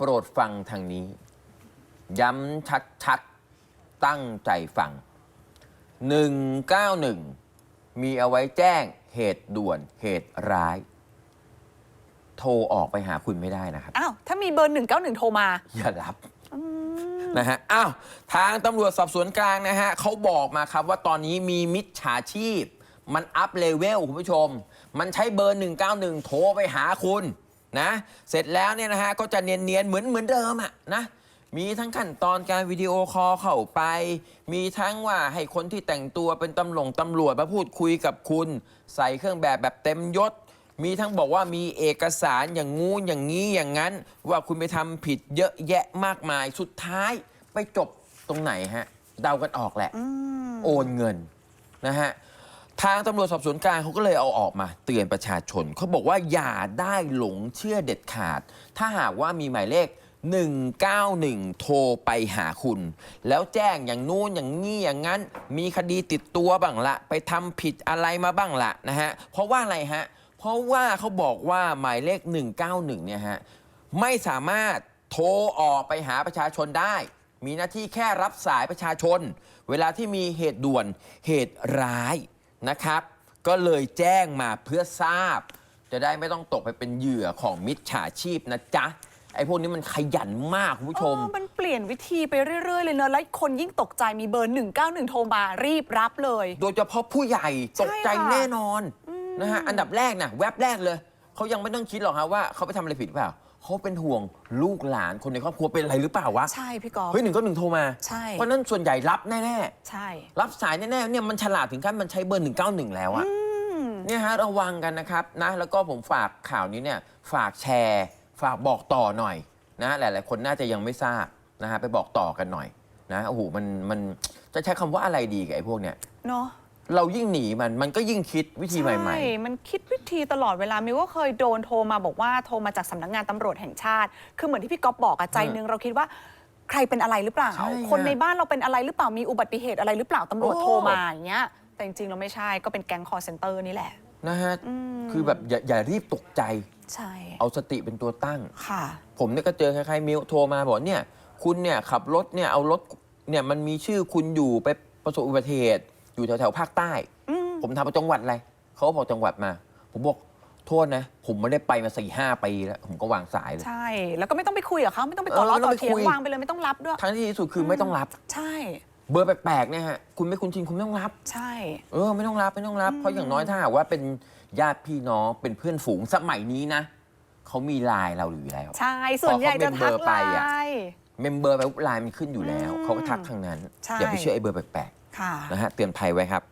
โปรดฟังทางนี้ ย้ำชัดๆ ตั้งใจฟัง 191 มีเอาไว้แจ้งเหตุด่วนเหตุร้าย โทรออกไปหาคุณไม่ได้นะครับ อ้าว ถ้ามีเบอร์ 191 โทรมา อย่ารับนะฮะ อ้าว ทางตำรวจสอบสวนกลางนะฮะเขาบอกมาครับว่าตอนนี้มีมิจฉาชีพ มันอัพเลเวลคุณผู้ชม มันใช้เบอร์ 191 โทรไปหาคุณ นะ เสร็จแล้วเนี่ยนะฮะก็จะเนียนๆเหมือนเหมือนเดิมอะนะมีทั้งขั้นตอนการวิดีโอคอลเข้าไป มีทั้งว่าให้คนที่แต่งตัวเป็นตำรวจตำรวจมาพูดคุยกับคุณ ใส่เครื่องแบบแบบเต็มยศ มีทั้งบอกว่ามีเอกสารอย่างงู้นอย่างนี้อย่างนั้น ว่าคุณไปทำผิดเยอะแยะมากมายสุดท้ายไปจบตรงไหนฮะ เดากันออกแหละ โอนเงินนะฮะ ทางตำรวจสอบสวนกลางเขาก็เลยเอาออกมาเตือนประชาชน เขาบอกว่าอย่าได้หลงเชื่อเด็ดขาด ถ้าหากว่ามีหมายเลข 191 โทรไปหาคุณ แล้วแจ้งอย่างนู้นอย่างนี้อย่างนั้น มีคดีติดตัวบ้างละ ไปทำผิดอะไรมาบ้างละนะฮะ เพราะว่าอะไรฮะ เพราะว่าเขาบอกว่าหมายเลข 191 เนี่ยฮะ ไม่สามารถโทรออกไปหาประชาชนได้มีหน้าที่แค่รับสายประชาชน เวลาที่มีเหตุด่วนเหตุร้าย นะครับ ก็เลยแจ้งมาเพื่อทราบ จะได้ไม่ต้องตกไปเป็นเหยื่อของมิจฉาชีพนะจ๊ะ ไอ้พวกนี้มันขยันมากคุณผู้ชม เออมันเปลี่ยนวิธีไปเรื่อย ๆ เลยเนอะแล้วคนยิ่งตกใจมีเบอร์ 191 โทรมารีบรับเลย โดยเฉพาะผู้ใหญ่ตกใจใช่ค่ะแน่นอนนะฮะอันดับแรกนะแว็บแรกเลย เขายังไม่ต้องคิดหรอกฮะว่าเขาไปทำอะไรผิดหรือเปล่า เขาเป็นห่วงลูกหลานคนในครอบครัวเป็นอะไรหรือเปล่าวะ ใช่พี่กอล์ฟ เฮ้ยหนึ่งก็หนึ่งโทรมา ใช่ เพราะฉะนั้นส่วนใหญ่รับแน่ใช่ ๆ รับสายแน่ๆเนี่ยมันฉลาดถึงขั้นมันใช้เบอร์ 191 แล้วอะอืมเนี่ยฮะระวังกันนะครับนะแล้วก็ผมฝากข่าวนี้เนี่ยฝากแชร์ ฝากบอกต่อหน่อยนะหลายๆ คนน่าจะยังไม่ทราบนะฮะไปบอกต่อกันหน่อยนะโอ้โหมันมันจะใช้คำว่าอะไรดีกับไอ้พวกเนี้ยเนาะ เรายิ่งหนีมันมันก็ยิ่งคิดวิธีใหม่ใช่มันคิดวิธีตลอดเวลา มิวก็เคยโดนโทรมาบอกว่าโทรมาจากสำนักงานตำรวจแห่งชาติ คือเหมือนที่พี่ก๊อฟบอกอะใจนึงเราคิดว่าใครเป็นอะไรหรือเปล่า ใช่อะคนในบ้านเราเป็นอะไรหรือเปล่า มีอุบัติเหตุอะไรหรือเปล่าตำรวจโอ้ โทรมาอย่างเงี้ย แต่จริงๆเราไม่ใช่ ก็เป็นแก๊งคอร์เซนเตอร์นี่แหละ ๆนะฮะอืม คือแบบอย่าอย่ารีบตกใจ ใช่ เอาสติเป็นตัวตั้ง ค่ะ ผมเนี่ยก็เจอคล้ายๆมิวโทรมาบอกเนี่ย คุณเนี่ยขับรถเนี่ยเอารถเนี่ยมันมีชื่อคุณอยู่ไปประสบอุบัติเหตุ อยู่แถวๆภาคใต้ อืมผมถามว่าจังหวัดอะไรเขาก็บอกจังหวัดมา ผมบอกโทษนะ ผมไม่ได้ไปมาสี่ห้าปีแล้วผมก็วางสายเลย ใช่ แล้วก็ไม่ต้องไปคุยกับเขาไม่ต้องไปต่อเออล้อไม่ต้ต่อองไปเถียงคุยวางไปเลยไม่ต้องรับด้วย ทั้งที่ดีที่สุดคือไม่ต้องรับ ใช่ เบอร์แปลกๆเนี่ยฮะคุณไม่คุ้นชินคุณไม่ต้องรับ ใช่ เออไม่ต้องรับไม่ต้องรับ เพราะอย่างน้อยถ้าหากว่าเป็นญาติพี่น้องเป็นเพื่อนฝูงสมัยนี้นะเขามีไลน์เราอยู่แล้ว ใช่ ส่วนใหญ่จะทักพอเขาเป็นเบอร์ไปไลอะ น์ เมมเบอร์ไปไลน์มันขึ้นอยู่แล้ว อืมเขาก็ทักทางนั้น ใช่ อย่าไปเชื่อไอ้เบอร์แปลกค่ะๆ นะฮะเตือนภัยไว้ครับ